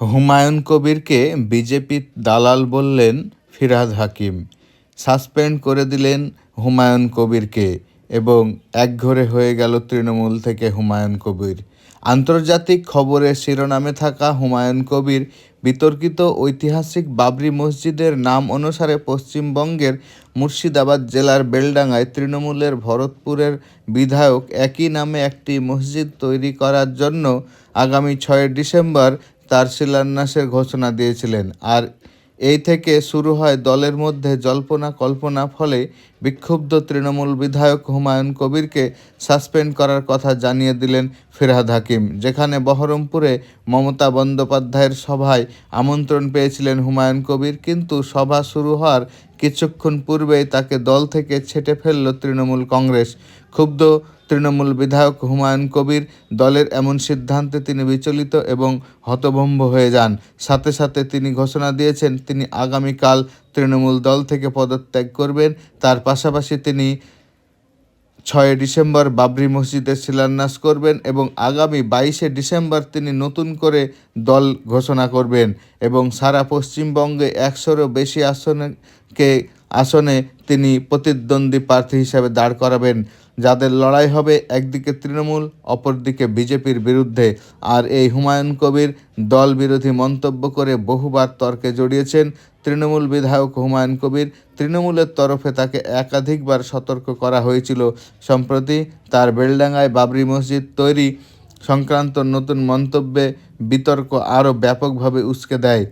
হুমায়ুন কবিরকে বিজেপির দালাল বললেন ফিরহাদ হাকিম। সাসপেন্ড করে দিলেন হুমায়ুন কবিরকে এবং একঘরে হয়ে গেল তৃণমূল থেকে হুমায়ুন কবির। আন্তর্জাতিক খবরের শিরোনামে থাকা হুমায়ুন কবির বিতর্কিত ঐতিহাসিক বাবরি মসজিদের নাম অনুসারে পশ্চিমবঙ্গের মুর্শিদাবাদ জেলার বেলডাঙ্গায় তৃণমূলের ভরতপুরের বিধায়ক একই নামে একটি মসজিদ তৈরি করার জন্য আগামী ছয় ডিসেম্বর তার শিলান্যাসের ঘোষণা দিয়েছিলেন। আর এই থেকে শুরু হয় দলের মধ্যে জল্পনা কল্পনা, ফলে বিক্ষুব্ধ তৃণমূল বিধায়ক হুমায়ুন কবিরকে সাসপেন্ড করার কথা জানিয়ে দিলেন ফিরহাদ হাকিম, যেখানে বহরমপুরে মমতা বন্দ্যোপাধ্যায়ের সভায় আমন্ত্রণ পেয়েছিলেন হুমায়ুন কবির। কিন্তু সভা শুরু হওয়ার কিছুক্ষণ পূর্বেই তাকে দল থেকে ছেটে ফেলল তৃণমূল কংগ্রেস। ক্ষুব্ধ তৃণমূল বিধায়ক হুমায়ুন কবির দলের এমন সিদ্ধান্তে তিনি বিচলিত এবং হতভম্ব হয়ে যান। সাথে সাথে তিনি ঘোষণা দিয়েছেন, তিনি আগামীকাল তৃণমূল দল থেকে পদত্যাগ করবেন। তার পাশাপাশি তিনি ছয় ডিসেম্বর বাবরি মসজিদের শিলান্যাস করবেন এবং আগামী বাইশে ডিসেম্বর তিনি নতুন করে দল ঘোষণা করবেন এবং সারা পশ্চিমবঙ্গে একশোরও বেশি আসনকে আসনে তিনি প্রতিদ্বন্দ্বী প্রার্থী হিসাবে দাঁড় করাবেন। যাদের লড়াই হবে একদিকে তৃণমূল, অপরদিকে বিজেপির বিরুদ্ধে। আর এই হুমায়ুন কবির দল বিরোধী মন্তব্য করে বহুবার তর্কে জড়িয়েছেন তৃণমূল বিধায়ক হুমায়ুন কবির। তৃণমূলের তরফে তাকে একাধিকবার সতর্ক করা হয়েছিল। সম্প্রতি তার বেলডাঙ্গায় বাবরি মসজিদ তৈরি সংক্রান্ত নতুন মন্তব্যে বিতর্ক আরও ব্যাপকভাবে উস্কে দেয়।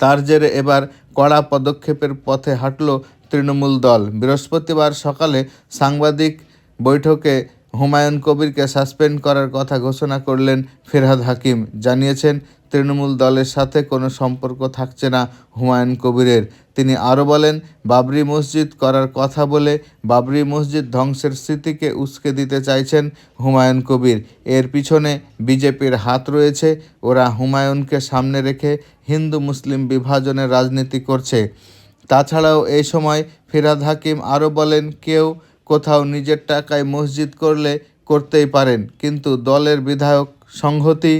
তার জেরে এবার কড়া পদক্ষেপের পথে হাঁটল তৃণমূল দল। বৃহস্পতিবার সকালে সাংবাদিক বৈঠকে হুমায়ুন কবিরকে সাসপেন্ড করার কথা ঘোষণা করলেন ফিরহাদ হাকিম। জানিয়েছেন তৃণমূল দলের সাথে কোনো সম্পর্ক থাকছে না হুমায়ুন কবিরের। তিনি আরও বলেন, বাবরি মসজিদ করার কথা বলে বাবরি মসজিদ ধ্বংসের স্মৃতিকে উস্কে দিতে চাইছেন হুমায়ুন কবির। এর পিছনে বিজেপির হাত রয়েছে, ওরা হুমায়ুনকে সামনে রেখে হিন্দু মুসলিম বিভাজনের রাজনীতি করছে। তাছাড়াও এই সময় ফিরাদ হাকিম আরও বলেন, কেউ কোথাও নিজের টাকায় মসজিদ করলে করতেই পারেন, কিন্তু দলের বিধায়ক সংহতি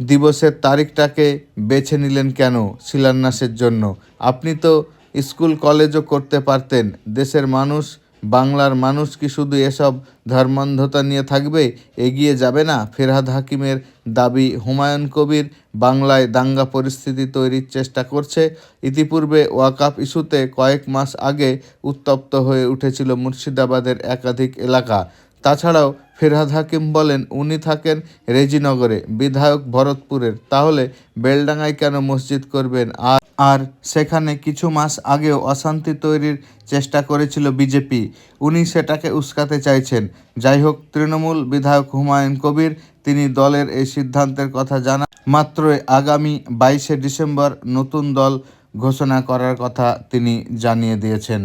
দিবসের তারিখটাকে বেছে নিলেন কেন শিলান্যাসের জন্য? আপনি তো স্কুল কলেজও করতে পারতেন। দেশের মানুষ, বাংলার মানুষ কি শুধু এসব ধর্মান্ধতা নিয়ে থাকবে? এগিয়ে যাবে না? ফেরহাদ হাকিমের দাবি, হুমায়ুন কবির বাংলায় দাঙ্গা পরিস্থিতি তৈরির চেষ্টা করছে। ইতিপূর্বে ওয়াকাপ ইস্যুতে কয়েক মাস আগে উত্তপ্ত হয়ে উঠেছিল মুর্শিদাবাদের একাধিক এলাকা। তাছাড়াও ফিরহাদ হাকিম বলেন, উনি থাকেন রেজিনগরে, বিধায়ক ভরতপুরের। তাহলে বেলডাঙ্গায় কেন মসজিদ করবেন? আর আর সেখানে কিছু মাস আগেও অশান্তি তৈরির চেষ্টা করেছিল বিজেপি। উনি সেটাকে উস্কাতে চাইছেন। যাই হোক, তৃণমূল বিধায়ক হুমায়ুন কবির, তিনি দলের এই সিদ্ধান্তের কথা জানা মাত্রই আগামী বাইশে ডিসেম্বর নতুন দল ঘোষণা করার কথা তিনি জানিয়ে দিয়েছেন।